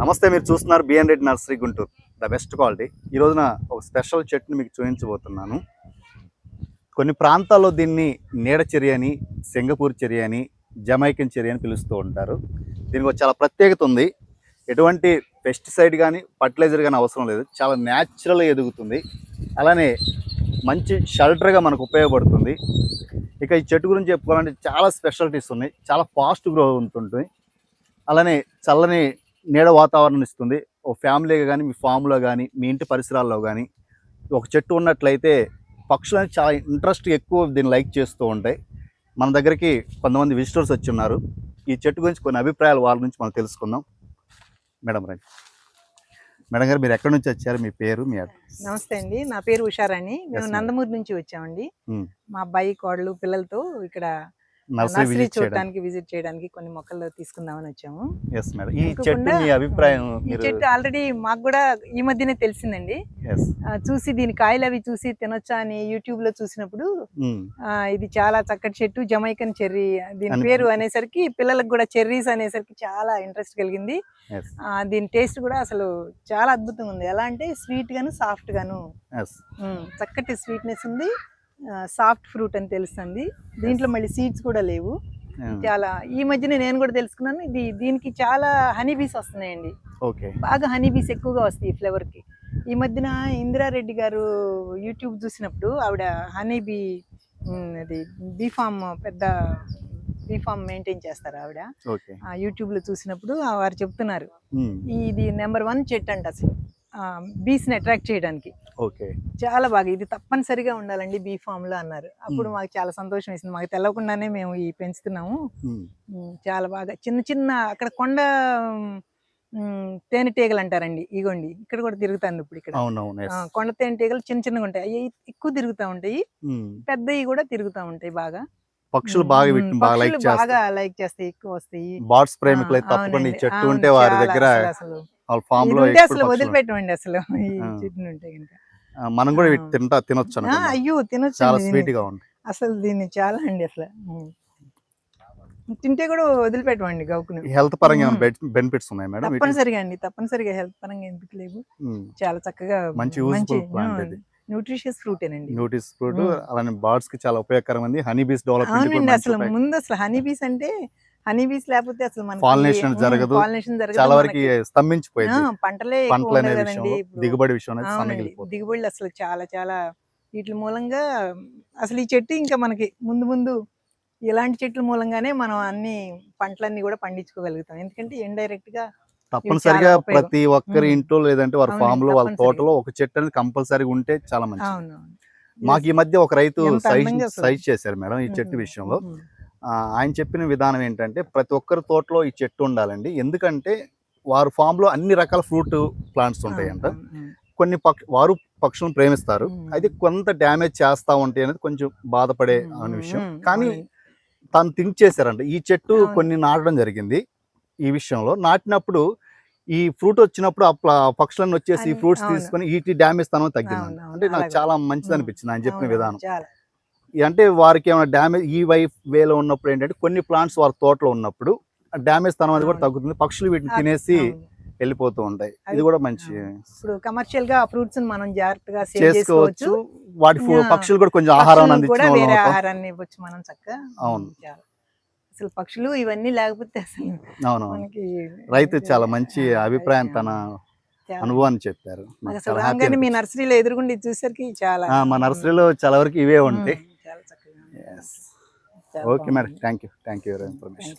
నమస్తే మీరు చూస్తున్నారు BN Reddy nursery Guntur. The best quality ఈ రోజున ఒక స్పెషల్ చెట్టుని మీకు చూపించబోతున్నాను. కొన్ని ప్రాంతాల్లో దీన్ని నీడ చెరి అని సింగపూర్ చెరి అని జమైకన్ చెరి అని పిలుస్తూ ఉంటారు. దీనికి చాలా ప్రత్యేకత ఉంది. ఎటువంటి పెస్టిసైడ్ కానీ ఫర్టిలైజర్ కానీ అవసరం లేదు. చాలా న్యాచురల్గా ఎదుగుతుంది. అలానే మంచి షెల్టర్గా మనకు ఉపయోగపడుతుంది. ఇక ఈ చెట్టు గురించి చెప్పుకోవాలంటే చాలా స్పెషాలిటీస్ ఉన్నాయి. చాలా ఫాస్ట్ గ్రో ఉంటుంది అలానే చల్లని నీడ వాతావరణం ఇస్తుంది. ఒక ఫ్యామిలీగా కానీ మీ ఫామ్లో కానీ మీ ఇంటి పరిసరాల్లో కానీ ఒక చెట్టు ఉన్నట్లయితే పక్షులు అనేది చాలా ఇంట్రెస్ట్ ఎక్కువ దీన్ని లైక్ చేస్తూ ఉంటాయి. మన దగ్గరికి కొంతమంది విజిటర్స్ వచ్చి ఉన్నారు ఈ చెట్టు గురించి కొన్ని అభిప్రాయాలు వాళ్ళ నుంచి మనం తెలుసుకుందాం. మేడం రండి. మేడం గారు మీరు ఎక్కడి నుంచి వచ్చారు? మీ పేరు మీ నమస్తే అండి. నా పేరు ఉషారాణి. మేము. నందమూరి నుంచి వచ్చామండి. Hmm. మా అబ్బాయి కోడలు పిల్లలతో ఇక్కడ నర్సరీ నర్సరీ విజిట్ చేయడానికి. కొన్ని మొక్కలు తీసుకుందామని వచ్చాము. ఎస్ మేడం ఈ చెట్టు మీ అభిప్రాయం ఈ చెట్టు ఆల్రెడీ మాకు కూడా ఈ మధ్యనే తెలిసిందండి. చూసి దీని కాయలు అవి చూసి తినొచ్చా అని యూట్యూబ్లో చూసినప్పుడు ఆ, ఇది చాలా చక్కటి చెట్టు జమైకన్ చెర్రీ దీని పేరు అనేసరికి పిల్లలకు కూడా చెర్రీస్ అనేసరికి చాలా ఇంట్రెస్ట్ కలిగింది. దీని టేస్ట్ కూడా అసలు చాలా అద్భుతంగా ఉంది. ఎలా అంటే స్వీట్ గాను సాఫ్ట్ గాను. మ్మ్. చక్కటి స్వీట్నెస్ ఉంది. సాఫ్ట్ ఫ్రూట్ అని తెలుస్తుంది దీంట్లో మళ్ళీ సీడ్స్ కూడా లేవు. చాలా ఈ మధ్యనే నేను కూడా తెలుసుకున్నాను. ఇది దీనికి చాలా హనీ బీస్ వస్తున్నాయండి. ఓకే బాగా హనీ బీస్ ఎక్కువగా వస్తాయి ఈ ఫ్లేవర్కి. ఈ మధ్యన ఇందిరారెడ్డి గారు యూట్యూబ్ చూసినప్పుడు ఆవిడ హనీ బీ అది బీ ఫామ్ పెద్ద బీ ఫామ్ మెయింటైన్ చేస్తారు ఆవిడ. యూట్యూబ్లో చూసినప్పుడు వారు చెప్తున్నారు. ఇది నెంబర్ వన్ చెట్టు అంట అసలు. బీస్ని అట్రాక్ట్ చేయడానికి. ఓకే. చాలా బాగా ఇది తప్పనిసరిగా ఉండాలండి బీ ఫామ్లో అన్నారు. అప్పుడు. మాకు చాలా సంతోషం వేసింది. మాకు తెలవకుండానే మేము ఈ పెంచుతున్నాము. చాలా బాగా చిన్న చిన్న అక్కడ కొండ తేనెటీగలు అంటారండి. ఇగోండి ఇక్కడ కూడా తిరుగుతాను ఇప్పుడు ఇక్కడ. కొండ తేనెటీగలు చిన్న చిన్నగా ఉంటాయి. అవి ఎక్కువ తిరుగుతూ ఉంటాయి. పెద్దవి కూడా తిరుగుతూ ఉంటాయి బాగా. పక్షులు బాగా మ్మ్. వీటిని బాగా లైక్ పక్షులు బాగా లైక్ చేస్తాయి ఎక్కువ వస్తాయి. బర్డ్స్ ప్రేమికులు తప్పకుండా. చెట్టు ఉంటే వారి దగ్గర వాళ్ళ ఫామ్లో అసలు పక్షులు వదిలిపెట్టమండి అసలు ఈ ఆ. చెట్టుని ఉంటే మనం కూడా తింటా తినొచ్చు అయ్యో తినొచ్చు చాలా. స్వీట్గా ఉంది అసలు దీన్ని చాలా అండి అసలు. తింటే కూడా వదిలిపెట్టమండి గౌకును హెల్త్ పరంగా. బెనిఫిట్స్ ఉన్నాయి మేడం తప్పనిసరిగా అండి తప్పనిసరిగా హెల్త్ పరంగా ఎందుకు లేవు. చాలా చక్కగా మంచి న్యూట్రిషియస్ ఫ్రూట్ ఏనండి న్యూటిస్ ఫ్రూట్. అలానే బర్డ్స్కి చాలా ఉపయోగకరమైంది హనీ బీస్ డెవలప్మెంట్ అవునండి అసలు ముందు అసలు హనీ బీస్ అంటే హనీ బీస్ లేకపోతే అసలు Pollination జరగదు. పాలినేషన్ జరగదు చాలా వరకు. స్తంభించిపోయింది పంటలే పంటలు అనే ఉండదు విషయంలో కదండి ఇప్పుడు. దిగుబడి విషయం అనేది దిగుబడులు అసలు చాలా చాలా వీటి మూలంగా అసలు ఈ చెట్టు ఇంకా మనకి ముందు ముందు ఇలాంటి చెట్ల మూలంగానే మనం అన్ని పంటలన్నీ కూడా పండించుకోగలుగుతాం ఎందుకంటే ఇండైరెక్ట్గా తప్పనిసరిగా. ప్రతి ఒక్కరి. ఇంట్లో లేదంటే వారి ఫామ్లో వాళ్ళ. తోటలో ఒక చెట్టు అనేది కంపల్సరీగా ఉంటే చాలా మంచిది మాకు ఈ మధ్య ఒక రైతు సైజ్ చేశారు మేడం ఈ చెట్టు. విషయంలో ఆయన చెప్పిన విధానం ఏంటంటే ప్రతి ఒక్కరి తోటలో ఈ చెట్టు ఉండాలండి ఎందుకంటే వారు ఫామ్లో అన్ని రకాల ఫ్రూట్ ప్లాంట్స్ ఉంటాయంట. కొన్ని పక్ష వారు పక్షులను ప్రేమిస్తారు. అయితే కొంత డ్యామేజ్ చేస్తా ఉంటాయి అనేది కొంచెం బాధపడే. అనే విషయం. కానీ. తను థింక్ చేశారంట ఈ చెట్టు. కొన్ని నాటడం జరిగింది ఈ విషయంలో నాటినప్పుడు ఈ ఫ్రూట్ వచ్చినప్పుడు ఆ పక్షులన్నీ వచ్చేసి ఫ్రూట్స్. తీసుకొని వీటి డ్యామేజ్ తనం తగ్గింది అవును, అవును, అంటే నాకు. చాలా మంచిది. అనిపించింది ఆయన చెప్పిన విధానం అంటే వారికి ఏమైనా డ్యామేజ్ ఈ వైఫ్ వేలో ఉన్నప్పుడు ఏంటంటే కొన్ని ప్లాంట్స్ వారి తోటలో ఉన్నప్పుడు డ్యామేజ్ తనం అనేది కూడా. తగ్గుతుంది. పక్షులు వీటిని తినేసి. వెళ్ళిపోతూ ఉంటాయి. అది- ఇది కూడా మంచి ఇప్పుడు కమర్షియల్గా ఫ్రూట్స్ మనం జాగ్రత్తగా చేసుకోవచ్చు. వాటి పక్షులు కూడా కొంచెం ఆహారం. ఆహారాన్ని ఇవ్వచ్చు మనం చక్కగా. అవును. అసలు పక్షులు ఇవన్నీ లేకపోతే అసలు అవును రైతు చాలా మంచి అభిప్రాయం తన అనుభవాన్ని చెప్పారు. మీ. నర్సరీలో ఎదురుగుండి చూసరికి చాలా మా నర్సరీలో చాలా వరకు ఇవే ఉంటాయి ఉమ్, చాలా చక్కగా ఉంది. Yes. చాలా okay madam. Thank you thank you for information.